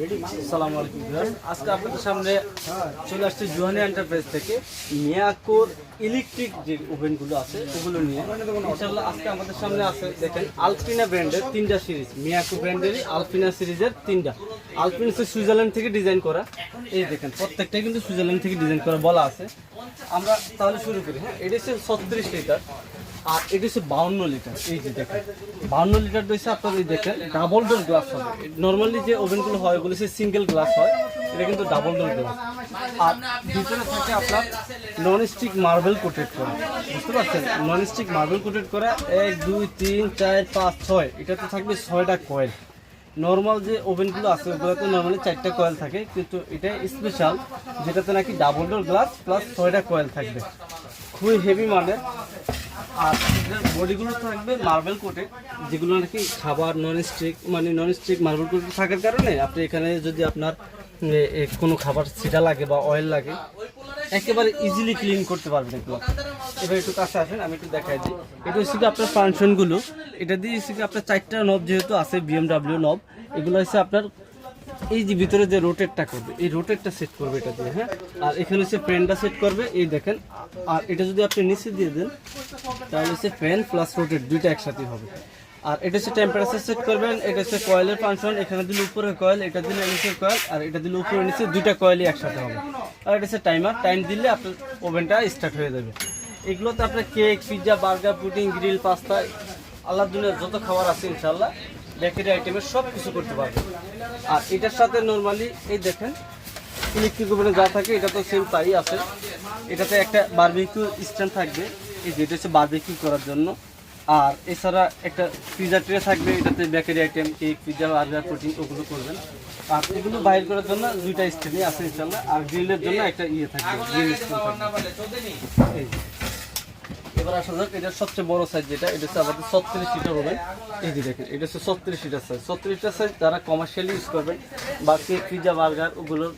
আসসালামু আলাইকুম আজকে আপনাদের সামনে চলে আসছে জুহানি এন্টারপ্রাইজ থেকে মিয়াকোর ইলেকট্রিক যে ওভেনগুলো আছে, ওগুলো নিয়ে। ইনশাল্লাহ আজকে আমাদের সামনে আছে, দেখেন আলপিনা ব্র্যান্ডের তিনটা সিরিজ মিয়াকো ব্র্যান্ডেরই আলপিনা সিরিজের তিনটা। আলপিন সুইজারল্যান্ড থেকে ডিজাইন করা। এই দেখেন প্রত্যেকটাই কিন্তু সুইজারল্যান্ড থেকে ডিজাইন করা বলা আছে। আমরা তাহলে শুরু করি হ্যাঁ? এটা হচ্ছে ছত্রিশ লিটার আর এটা হচ্ছে বাউন্ন লিটার, এই যে দেখেন। বাউন্ন লিটার হচ্ছে আপনার দেখেন ডাবল ডোর গ্লাস হবে। নর্মালি যে ওভেনগুলো হয়, ওগুলো হচ্ছে সিঙ্গেল গ্লাস হয়, এটা কিন্তু ডাবল ডোর গ্লাস আর ভিতরে থাকে আপনার নন স্টিক মার্বেল কোটেড করা, বুঝতে পারছেন? নন স্টিক মার্বেল কোটেড করা, এক, দুই, তিন, চার, পাঁচ, ছয়, এটাতে থাকবে ছয়টা কয়েল নর্মাল যে ওভেনগুলো আছে, ওগুলোতে নর্মালি চারটা কয়েল থাকে, কিন্তু এটা স্পেশাল যেটাতে নাকি ডাবল ডোর গ্লাস প্লাস ছয়টা কয়েল থাকবে। খুবই হেভি মানের। আর বডিগুলো থাকবে মার্বেল কোটে যেগুলো নাকি খাবার নন স্টিক মানে নন স্টিক মার্বেল কোটে থাকার কারণে আপনি এখানে যদি আপনার কোনো খাবার ছিটা লাগে বা অয়েল লাগে, একেবারে ইজিলি ক্লিন করতে পারবেন এগুলো। এবার একটু কাছে আসেন, আমি একটু দেখাই দিই। এটা হচ্ছে কি আপনার ফাংশনগুলো এটা দিয়ে হচ্ছে কি আপনার চারটা নব যেহেতু আছে বিএমডাব্লিউ নব এগুলো হচ্ছে আপনার এই যে ভিতরে যে রোটেটটা করবে, এই রোটেটটা সেট করবে এটা দিয়ে হ্যাঁ? আর এখানে হচ্ছে ফ্যানটা সেট করবে, এই দেখেন। আর এটা যদি আপনি নিচে দিয়ে দেন, তাহলে হচ্ছে ফ্যান প্লাস রোটেট দুইটা একসাথে হবে। আর এটা হচ্ছে টেম্পারেচার সেট করবেন এটা হচ্ছে কয়েলের ফাংশন এখানে দিলে উপরে কয়েল এটা দিলে নিচের কয়েল আর এটা দিলে উপরে নিচে দুইটা কয়েলই একসাথে হবে। আর এটা হচ্ছে টাইমার টাইম দিলে আপনার ওভেনটা স্টার্ট হয়ে যাবে। এগুলোতে আপনার cake pizza burger pudding grill pasta আল্লাহ দুনিয়ার যত খাবার আছে ইনশাল্লাহ বেকারি আইটেমের সব কিছু করতে পারবেন আর এটার সাথে নর্মালি এই দেখেন ইলেকট্রিক ওভেনে যা থাকে, এটা তো সেম তাই আছে। এটাতে একটা বার্বিকিউ স্ট্যান্ড থাকবে, এই যে এটা হচ্ছে বার্বিকিউ করার জন্য। আর এছাড়া একটা পিজা ট্রে থাকবে, এটাতে bakery item cake pizza burger protein ওগুলো করবেন। আর এগুলো বাইর করার জন্য দুইটা স্ট্যান্ডই আছে ইনশাল্লাহ আর গ্রিলের জন্য একটা ইয়ে থাকবে গ্রিল স্ট্যান্ড থাকবে। এবার আসা যাক এটা সবচেয়ে বড় সাইজ যেটা, এটা হচ্ছে আমাদের ছত্রিশ লিটার হবে। এই যে দেখেন, এটা হচ্ছে ছত্রিশ লিটার সাইজ ছত্রিশ লিটার সাইজ যারা কমার্শিয়ালি ইউজ করবেন বাকি কেক পিজা বার্গার, ওগুলোর